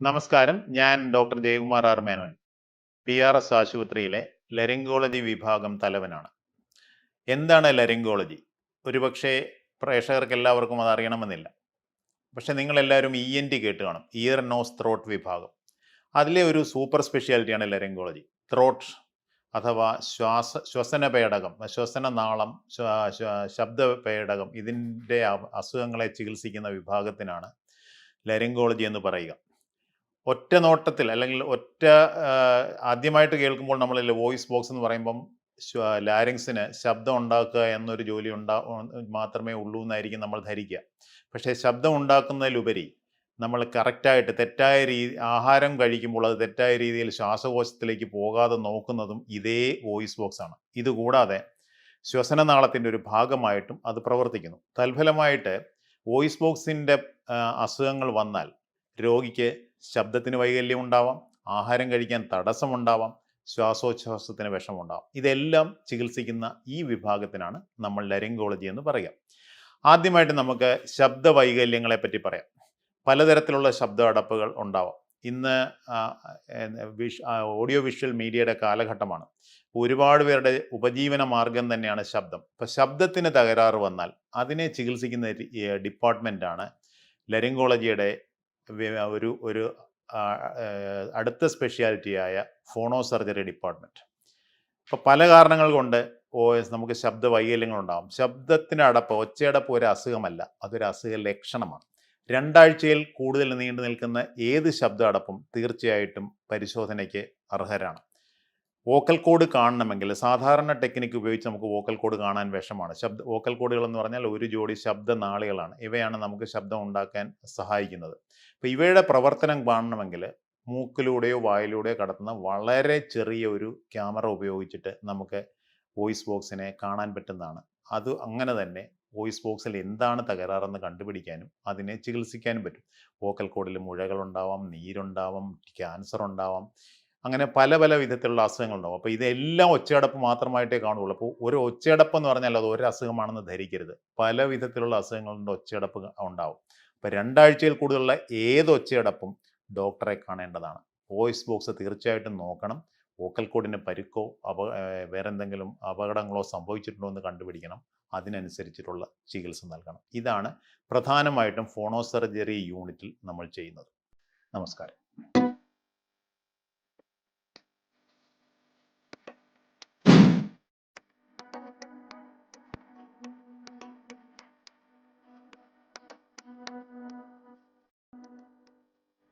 നമസ്കാരം. ഞാൻ doctor Jayakumar R Menon. P R S ആശുപത്രിയിലെ ലരിങ്കോളജി വിഭാഗം തലവനാണ്. എന്താണ് ലരിങ്കോളജി ഒരുപക്ഷെ പ്രേക്ഷകർക്ക് എല്ലാവർക്കും അത് അറിയണമെന്നില്ല. പക്ഷെ നിങ്ങളെല്ലാവരും ഇ എൻ ടി കേട്ട് കാണും. ഇയർ നോസ് ത്രോട്ട് വിഭാഗം. അതിലെ ഒരു സൂപ്പർ സ്പെഷ്യാലിറ്റിയാണ് ലരിങ്കോളജി ത്രോട്ട് അഥവാ ശ്വാസ ശ്വസന പേടകം ശ്വസന നാളം ശബ്ദ പേടകം ഇതിന്റെ അസുഖങ്ങളെ ചികിത്സിക്കുന്ന വിഭാഗത്തിനാണ് ലരിങ്കോളജി എന്ന് പറയുക. ഒറ്റ നോട്ടത്തിൽ അല്ലെങ്കിൽ ഒറ്റ ആദ്യമായിട്ട് കേൾക്കുമ്പോൾ നമ്മൾ വോയിസ് ബോക്സ് എന്ന് പറയുമ്പം ലാരിങ്സിന് ശബ്ദം ഉണ്ടാക്കുക എന്നൊരു ജോലി ഉണ്ടാ മാത്രമേ ഉള്ളൂ എന്നായിരിക്കും നമ്മൾ ധരിക്കുക. പക്ഷേ ശബ്ദം ഉണ്ടാക്കുന്നതിലുപരി നമ്മൾ കറക്റ്റായിട്ട് തെറ്റായ രീതി ആഹാരം കഴിക്കുമ്പോൾ അത് തെറ്റായ രീതിയിൽ ശ്വാസകോശത്തിലേക്ക് പോകാതെ നോക്കുന്നതും ഇതേ വോയിസ് ബോക്സ് ആണ്. ഇതുകൂടാതെ ശ്വസനനാളത്തിന്റെ ഒരു ഭാഗമായിട്ടും അത് പ്രവർത്തിക്കുന്നു. തൽഫലമായിട്ട് വോയിസ് ബോക്സിന്റെ അസുഖങ്ങൾ വന്നാൽ രോഗിക്ക് ശബ്ദത്തിന് വൈകല്യം ഉണ്ടാവാം ആഹാരം കഴിക്കാൻ തടസ്സമുണ്ടാവാം ശ്വാസോച്ഛ്വാസത്തിന് വിഷമുണ്ടാവാം ഇതെല്ലാം ചികിത്സിക്കുന്ന ഈ വിഭാഗത്തിനാണ് നമ്മൾ ലരിങ്കോളജി എന്ന് പറയുക. ആദ്യമായിട്ട് നമുക്ക് ശബ്ദ വൈകല്യങ്ങളെ പറ്റി പറയാം. പലതരത്തിലുള്ള ശബ്ദ അടപ്പുകൾ ഉണ്ടാവാം. ഇന്ന് വിഷ് ഓഡിയോ വിഷ്വൽ മീഡിയയുടെ കാലഘട്ടമാണ്. ഒരുപാട് പേരുടെ ഉപജീവന മാർഗം തന്നെയാണ് ശബ്ദം. ഇപ്പം ശബ്ദത്തിന് തകരാറ് വന്നാൽ അതിനെ ചികിത്സിക്കുന്ന ഡിപ്പാർട്ട്മെന്റാണ് ലരിങ്കോളജിയുടെ ഒരു ഒരു അടുത്ത സ്പെഷ്യാലിറ്റിയായ ഫോണോ സർജറി ഡിപ്പാർട്ട്മെന്റ് അപ്പോൾ പല കാരണങ്ങൾ കൊണ്ട് ഓ എസ് നമുക്ക് ശബ്ദ വൈകല്യങ്ങളുണ്ടാകും ഉണ്ടാകും ശബ്ദത്തിന് അടപ്പ് ഒച്ചയടപ്പ് ഒരു അസുഖമല്ല. അതൊരു അസുഖ ലക്ഷണമാണ്. രണ്ടാഴ്ചയിൽ കൂടുതൽ നീണ്ടു നിൽക്കുന്ന ഏത് ശബ്ദ അടപ്പും തീർച്ചയായിട്ടും പരിശോധനയ്ക്ക് അർഹരാണ്. വോക്കൽ കോഡ് കാണണമെങ്കിൽ സാധാരണ ടെക്നിക്ക് ഉപയോഗിച്ച് നമുക്ക് വോക്കൽ കോഡ് കാണാൻ വിഷമാണ് ശബ്ദ വോക്കൽ കോഡുകൾ എന്ന് പറഞ്ഞാൽ ഒരു ജോഡി ശബ്ദ നാളികളാണ് ഇവയാണ് നമുക്ക് ശബ്ദം ഉണ്ടാക്കാൻ സഹായിക്കുന്നത്. അപ്പോൾ ഇവയുടെ പ്രവർത്തനം കാണണമെങ്കിൽ മൂക്കിലൂടെയോ വായിലൂടെയോ കടത്തുന്ന വളരെ ചെറിയ ഒരു ക്യാമറ ഉപയോഗിച്ചിട്ട് നമുക്ക് വോയിസ് ബോക്സിനെ കാണാൻ പറ്റുന്നതാണ്. അത് അങ്ങനെ തന്നെ വോയിസ് ബോക്സിൽ എന്താണ് തകരാറെന്ന് കണ്ടുപിടിക്കാനും അതിനെ ചികിത്സിക്കാനും പറ്റും. വോക്കൽ കോഡിൽ മുഴകളുണ്ടാവാം നീരുണ്ടാവാം ക്യാൻസർ ഉണ്ടാവാം അങ്ങനെ പല പല വിധത്തിലുള്ള അസുഖങ്ങളുണ്ടാവും അപ്പോൾ ഇതെല്ലാം ഒച്ചയടപ്പ് മാത്രമായിട്ടേ കാണുകയുള്ളൂ. അപ്പോൾ ഒരു ഒച്ചയടപ്പ് എന്ന് പറഞ്ഞാൽ അത് ഒരു അസുഖമാണെന്ന് ധരിക്കരുത്. പല വിധത്തിലുള്ള അസുഖങ്ങളുണ്ട് ഒച്ചയടപ്പ് ഉണ്ടാവും. അപ്പോൾ രണ്ടാഴ്ചയിൽ കൂടുതലുള്ള ഏത് ഒച്ചയടപ്പും ഡോക്ടറെ കാണേണ്ടതാണ്. വോയിസ് ബോക്സ് തീർച്ചയായിട്ടും നോക്കണം. വോക്കൽ കോഡിന് പരുക്കോ അപ വേറെ എന്തെങ്കിലും അപകടങ്ങളോ സംഭവിച്ചിട്ടുണ്ടോ എന്ന് കണ്ടുപിടിക്കണം. അതിനനുസരിച്ചിട്ടുള്ള ചികിത്സ നൽകണം. ഇതാണ് പ്രധാനമായിട്ടും ഫോണോ സർജറി യൂണിറ്റിൽ നമ്മൾ ചെയ്യുന്നത്. നമസ്കാരം.